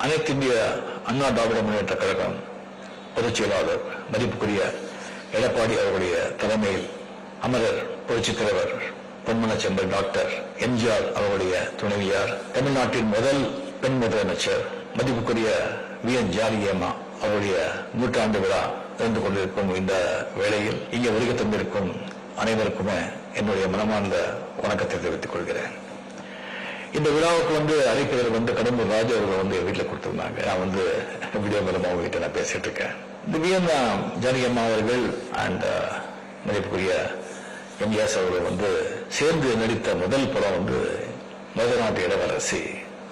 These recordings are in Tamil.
அனைத்து இந்திய அண்ணா திராவிட முன்னேற்ற கழகம் பொதுச் செயலாளர் மதிப்புக்குரிய எடப்பாடி அவர்களுடைய தலைமையில் அமரர் புரட்சித் தலைவர் பொன்மனச்செம்பல் டாக்டர் எம்ஜிஆர் அவருடைய துணைவியார் தமிழ்நாட்டின் முதல் பெண் முதலமைச்சர் மதிப்புக்குரிய வி. என். ஜானகியம்மா அவருடைய நூற்றாண்டு விழா நடந்து கொண்டிருக்கும் இந்த வேளையில் இங்கே வருகை தந்திருக்கும் அனைவருக்குமே என்னுடைய மனமார்ந்த வணக்கத்தை தெரிவித்துக் கொள்கிறேன். இந்த விழாவுக்கு வந்து அழைப்பதில் வந்து கடம்பூர் ராஜு அவர்கள் வந்து வீட்டில் கொடுத்திருந்தாங்க. நான் வந்து வீடியோ மூலமாக உங்ககிட்ட நான் பேசிட்டு இருக்கேன். இந்த ஜானகியம்மா அம்மா அவர்கள் அண்ட் uh, மதிப்புக்குரிய எம்ஜிஆர் அவர்கள் வந்து சேர்ந்து நடித்த முதல் படம் வந்து மதுநாட்டு இளவரசி.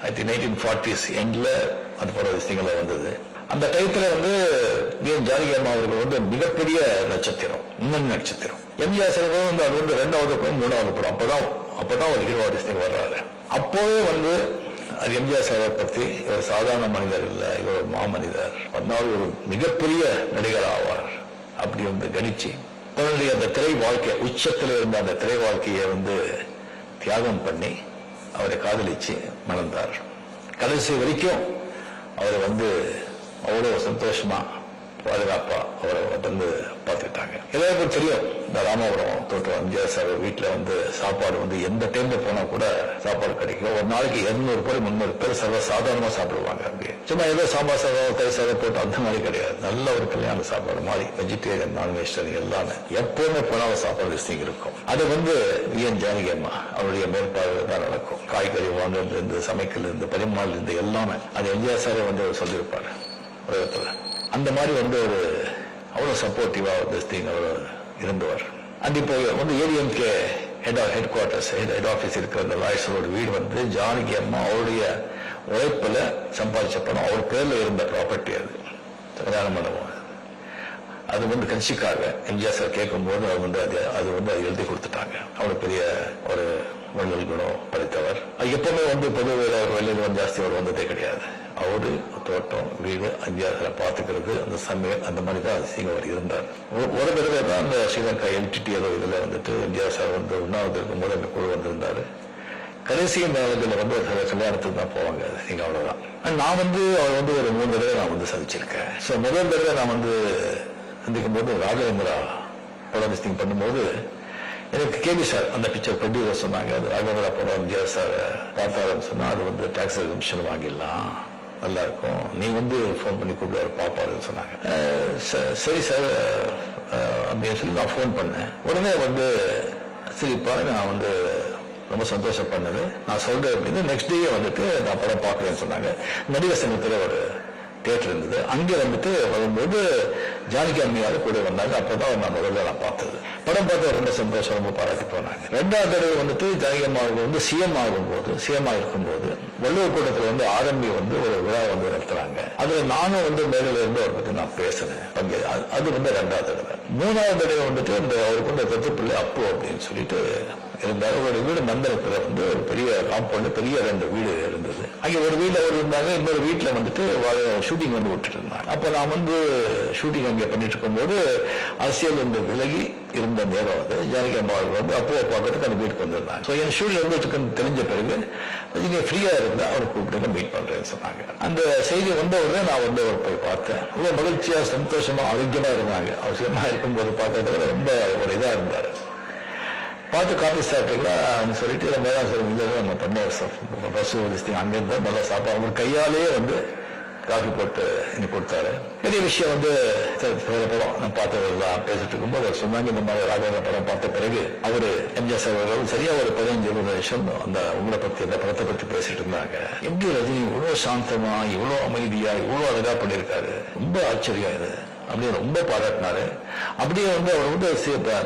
ஐ திங்க் நைன்டீன் ஃபார்ட்டிஸ் எண்ட்ல அது படம் விஷயங்கள வந்தது. அந்த டயத்தில் வந்து வி என் ஜானகி அம்மா அவர்கள் வந்து மிகப்பெரிய நட்சத்திரம் முன்னணி நட்சத்திரம். எம்ஜிஆர் அவர்கள் வந்து அது வந்து ரெண்டாவது படம் மூணாவது படம். அப்பதான் அப்பதான் ஒரு ஹீரோ ஆர்டிஸ்ட் வர்றாரு. அப்போவே வந்து அது எம்ஜிஆர் சாரை பத்தி இவர் சாதாரண மனிதர் இல்லை இவர் ஒரு மாமனிதர். அதனால் ஒரு மிகப்பெரிய நடிகர் ஆவார். அப்படி வந்து கணிச்சு தன்னுடைய அந்த திரை வாழ்க்கை உச்சத்தில் இருந்த அந்த திரை வாழ்க்கையை வந்து தியாகம் பண்ணி அவரை காதலிச்சு மணந்தார். கடைசி வரைக்கும் அவரை வந்து அவ்வளவு சந்தோஷமா பாதுகாப்பா அவரை வந்து பார்த்துக்கிட்டாங்க. எல்லாருக்கும் தெரியும் இந்த ராமபுரம் தோட்டம் எம்ஜிஆர் சார் வீட்டுல வந்து சாப்பாடு வந்து எந்த டைம்ல போனா கூட சாப்பாடு கிடைக்கும் ஒரு நாளைக்கு இருநூறு பேர் முந்நூறு பேர் சர்வ சாதாரணமா சாப்பிடுவாங்க அப்படி சும்மா ஏதோ சாம்பார் சாதம் தயிர் சாதம் போட்டு அந்த மாதிரி கிடையாது. நல்ல ஒரு கல்யாண சாப்பாடு மாதிரி வெஜிடேரியன் நான் வெஜிடேரியன் எல்லாமே. எப்பவுமே போனாலும் சாப்பாடு விஷயம் இருக்கும். அது வந்து வி என் ஜானகி அம்மா அவருடைய மேற்பார்வை தான் நடக்கும். காய்கறி வாங்குறது இருந்து சமைக்கல இருந்து பரிமாறல இருந்து எல்லாமே. அது எம்ஜிஆர் சாரே வந்து அவர் சொல்லியிருப்பாரு. உலகத்துல. அந்த மாதிரி வந்து ஒரு அவ்வளவு சப்போர்ட்டிவா வந்து திங் அவர் இருந்தவர். அண்ட் இப்போ வந்து ADMK head headquarters head office இருக்கிற அந்த லாயர்ஸோட வீடு வந்து ஜானகி அம்மா அவருடைய உழைப்பில் சம்பாதிச்ச பணம். அவர் பேரில் இருந்த ப்ராப்பர்ட்டி அது. கல்யாண மண்டபம் அது. வந்து கட்சிக்காக எம்ஜிஆர் சார் கேட்கும்போது அவர் வந்து அது அது வந்து அது எழுதி கொடுத்துட்டாங்க. அவ்வளோ பெரிய ஒரு வள்ளல் குணம் படைத்தவர். எப்பவுமே வந்து பொது வெளியில் குணம் ஜாஸ்தி அவர் வந்ததே கிடையாது. அவரு தோட்டம் வீடு எம்ஜிஆர் பார்த்துக்கிறது அந்த சமையல் அந்த மாதிரி தான் அதிசயம் அவர் இருந்தார். ஒரு- ஒரு தடவை தான் அந்த ஸ்ரீலங்கா எல்டிடி ஏதோ இதுல வந்துட்டு எம்ஜிஆர் சார் வந்து உண்ணாவது இருக்கும்போது அந்த குழு வந்திருந்தாரு. கடைசி நாளுகளில் வந்து சில கல்யாணத்துக்கு தான் போவாங்க. நீங்க அவ்வளவுதான். நான் வந்து அவர் வந்து ஒரு மூணு தடவை நான் வந்து சந்திச்சிருக்கேன். ஸோ முதல் தடவை நான் வந்து சந்திக்கும் போது ராஜேந்திரா படம் லிஸ்டிங் பண்ணும்போது எனக்கு கேபி சார். அந்த பிக்சர் ப்ரொடியூசர் சொன்னாங்க. அது ராகவேந்திரா படம் ஜெய சார் பார்த்தாருன்னு சொன்னா அது வந்து டாக்ஸ் கமிஷன் வாங்கிடலாம். நல்லா இருக்கும். நீ வந்து ஃபோன் பண்ணி கூப்பிடுவாரு பாப்பாருன்னு சொன்னாங்க. ச- சரி சார். அப்படின்னு சொல்லி நான் ஃபோன் பண்ணேன். உடனே வந்து சரிப்பா நான் வந்து ரொம்ப சந்தோஷப்பட்டது நான் சொல்றேன் அப்படின்னு நெக்ஸ்ட் டே வந்துட்டு நான் படம் பார்க்கறேன்னு சொன்னாங்க. நடிகர் சங்கத்தில் ஒரு தேட்டர் இருந்தது. அங்கே வந்துட்டு வரும்போது ஜானகி அம்மையார் கூட வந்தாங்க. அப்பதான் நான் முதல்ல நான் பார்த்தது. படம் பார்த்து ரொம்ப சந்தோஷம் ரொம்ப பாராட்டி போனாங்க. ரெண்டாவது தடவை வந்துட்டு ஜானகி அம்மா வந்து சிஎம் ஆகும்போது சிஎம் இருக்கும்போது வள்ளுவர் கூட்டத்தில் வந்து ஆரம்பி வந்து ஒரு விழா வந்து நடத்துறாங்க. அதுல நானும் வந்து மேலில் இருந்து அவரை பத்தி நான் பேசுறேன். பங்கு அது- வந்து ரெண்டாவது தடவை. மூணாவது தடவை வந்துட்டு இந்த அவருக்கு வந்து தத்து பிள்ளை அப்போ அப்படின்னு சொல்லிட்டு இருந்தார். ஒரு வீடு மந்திரத்துல வந்து ஒரு பெரிய காம்பவுண்ட் பெரிய ரெண்டு வீடு இருந்தது. அங்கே ஒரு வீட்டில் அவர் இருந்தாங்க. இன்னொரு வீட்டில் வந்துட்டு ஷூட்டிங் வந்து விட்டுட்டு இருந்தாங்க. அப்போ நான் வந்து ஷூட்டிங் இங்க பண்ணிட்டு இருக்கும்போது அரசியல் வந்து விலகி இருந்த நேரம் அது. ஜானகி அம்மா வந்து அப்போ பார்க்கறதுக்கு அந்த வீட்டுக்கு வந்திருந்தாங்க ஸோ என் ஷூல வந்து தெரிஞ்ச பிறகு நீங்க ஃப்ரீயா இருந்தா அவரை கூப்பிட்டு மீட் பண்றேன்னு சொன்னாங்க. அந்த செய்தி வந்த உடனே நான் வந்து அவர் போய் பார்த்தேன். ரொம்ப மகிழ்ச்சியா சந்தோஷமா ஆரோக்கியமா இருந்தாங்க. அவசியமா இருக்கும்போது பார்த்ததுல ரொம்ப ஒரு இதா இருந்தாரு. பார்த்து காப்பி சாப்பிட்டுங்களா? சொல்லிட்டு நம்ம தான் சார் இங்கே நம்ம பண்ண பஸ் லிஸ்டிங் அங்கேருந்து நல்லா சாப்பாடு. அவங்க கையாலேயே வந்து காஃபி போட்டு எனக்கு கொடுத்தாரு. பெரிய விஷயம் வந்து படம் நான் பார்த்ததெல்லாம் பேசிட்டு இருக்கும்போது அவர் சொன்னாங்க இந்த மாதிரி ராகவன படம் பார்த்த பிறகு அவரு எம்ஜிஆர் சார் அவர்கள் சரியா ஒரு பதினஞ்சு இருபது நிமிஷம் அந்த உங்களை பத்தி அந்த படத்தை பத்தி பேசிட்டு இருந்தாங்க. எப்படி ரஜினி இவ்வளவு சாந்தமா இவ்வளவு அமைதியா இவ்வளவு அழகா பண்ணியிருக்காரு. ரொம்ப ஆச்சரியம் இது. அப்படின்னு ரொம்ப பாராட்டினாரு அப்படியே வந்து அவர் வந்து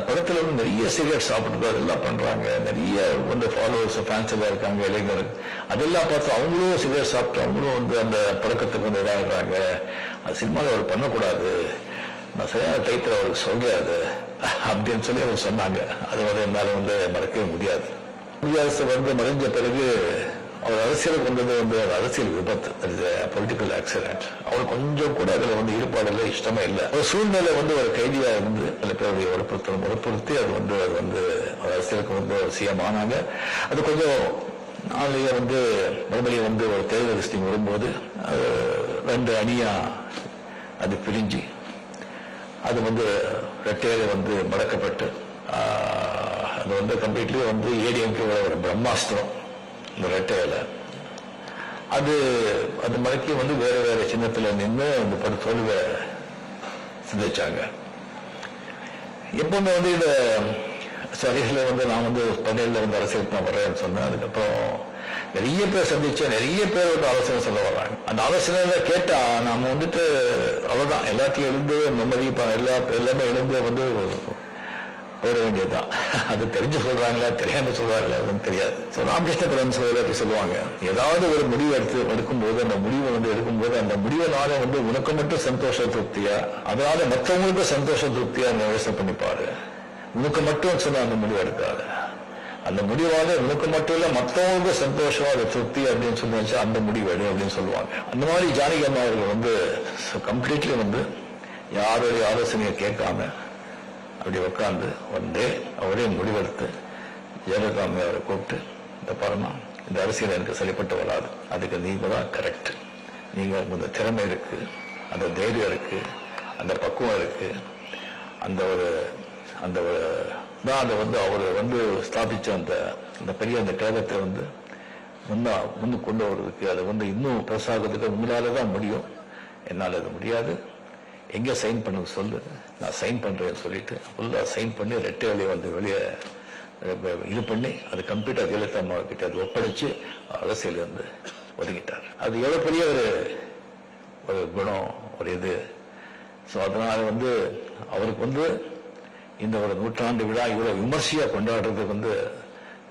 படத்துல வந்து நிறைய சிகரெட் சாப்பிட்டு அதெல்லாம் பண்றாங்க. நிறைய வந்து ஃபாலோவர்ஸ் ஃபேன்ஸ் எல்லாம் இருக்காங்க இளைஞர் அதெல்லாம் பார்த்து அவங்களும் சிகரெட் சாப்பிட்டு அவங்களும் வந்து அந்த பழக்கத்துக்கு வந்து இதாகிறாங்க அது சினிமாவில் அவர் பண்ணக்கூடாது. நான் சரியான டைத்தில் அவருக்கு சொல்றாரு அப்படின்னு சொல்லி அவர் சொன்னாங்க. அது வந்து என்னால் வந்து மறக்கவே முடியாது. குடியரசு வந்து மறைஞ்ச பிறகு அவர் அரசியலுக்கு வந்தது வந்து ஒரு அரசியல் விபத்து. பொலிட்டிக்கல் ஆக்சிடென்ட் அவர் கொஞ்சம் கூட அதுல வந்து ஈடுபாடு இல்லை இல்லை. ஒரு சூழ்நிலை வந்து ஒரு கைதியா இருந்து சில பேருடைய வற்புறுத்தல் வற்புறுத்தி அது வந்து அது வந்து ஒரு அரசியலுக்கு வந்து சிஎம் ஆனாங்க. அது கொஞ்சம் நாளையே வந்து மறுபடியும் வந்து ஒரு தேர்தல் லிஸ்டிங் வரும்போது அது ரெண்டு அணியா அது பிரிஞ்சு அது வந்து ரெட்டையில வந்து மடக்கப்பட்டு அது வந்து கம்ப்ளீட்லி வந்து ஏடிஎம்கே ஒரு பிரம்மாஸ்திரம். இந்த ரெட்டையில அது அது மடக்கி வந்து வேற வேற சின்னத்துல நின்று அந்த படு தோல்வை சிந்திச்சாங்க. எப்பவுமே வந்து இந்த சரிகளை வந்து நான் வந்து பதினேழுல வந்து அரசியலுக்கு நான் வரேன்னு சொன்னேன். அதுக்கப்புறம் நிறைய பேர் சந்திச்சேன். நிறைய பேர் வந்து ஆலோசனை சொல்ல வர்றாங்க அந்த ஆலோசனை கேட்டா நாம வந்துட்டு அவ்வளவுதான். எல்லாத்தையும் எழுந்து நிம்மதி எல்லா எல்லாமே எழுந்து வந்து போயிட வேண்டியதுதான். அது தெரிஞ்சு சொல்றாங்களா தெரியாம சொல்றாங்களா அப்படின்னு தெரியாது. ஸோ ராமகிருஷ்ண பரம சொல்லுவாங்க. ஏதாவது ஒரு முடிவு எடுத்து எடுக்கும்போது அந்த முடிவை வந்து எடுக்கும்போது அந்த முடிவனால வந்து உனக்கு மட்டும் சந்தோஷ திருப்தியா அதனால மற்றவங்களுக்கும் சந்தோஷ திருப்தியா நீ யோசனை பண்ணிப்பாரு உனக்கு மட்டும் சொன்ன அந்த முடிவு எடுக்காது. அந்த முடிவால உனக்கு மட்டும் இல்ல மற்றவங்களுக்கு சந்தோஷம் அது திருப்தி அப்படின்னு சொல்லி அந்த முடிவு எடு அப்படின்னு சொல்லுவாங்க. அந்த மாதிரி ஜானகி அம்மா அவர்கள் வந்து கம்ப்ளீட்லி வந்து யாருடைய ஆலோசனையை கேட்காம அப்படி உட்காந்து வந்து அவரே முடிவெடுத்து ஜெயலலிதா அவரை கூப்பிட்டு இந்த பாருமா இந்த அரசியல் எனக்கு சரிப்பட்டு வராது. அதுக்கு நீங்க தான் கரெக்ட் நீங்க உங்க திறமை இருக்கு அந்த தைரியம் இருக்கு அந்த பக்குவம் இருக்கு. அந்த ஒரு அந்த ஒரு தான் அதை வந்து அவர் வந்து ஸ்தாபிச்ச அந்த அந்த பெரிய அந்த கழகத்தை வந்து முன்னா முன்னு கொண்டு வர்றதுக்கு அதை வந்து இன்னும் பெருசாகிறதுக்கு உங்களால தான் முடியும். என்னால் அது முடியாது. எங்க சைன் பண்ண சொல்லு. நான் சைன் பண்றேன்னு சொல்லிட்டு ஃபுல்லா சைன் பண்ணி ரெட்டை வேலையை வந்து வெளியே இது பண்ணி அது கம்ப்யூட்டர் ஜெயலலிதா அம்மா கிட்ட அது ஒப்படைச்சு அரசியல் வந்து ஒதுங்கிட்டார் அது எவ்வளவு பெரிய ஒரு ஒரு குணம் ஒரு இது. ஸோ அதனால வந்து அவருக்கு வந்து இந்த ஒரு நூற்றாண்டு விழா இவ்வளவு விமர்சையா கொண்டாடுறதுக்கு வந்து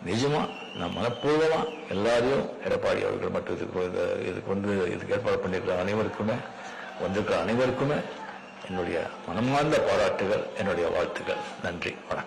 நிஜமா நான் மனப்பூர்வமா எல்லாரையும் எடப்பாடி அவர்கள் மட்டும் இதுக்கு இது- இதுக்கு வந்து இதுக்கு ஏற்பாடு பண்ணியிருக்கிற அனைவருக்குமே வந்திருக்கிற அனைவருக்குமே என்னுடைய மனமார்ந்த பாராட்டுகள் என்னுடைய வாழ்த்துக்கள் நன்றி வணக்கம்.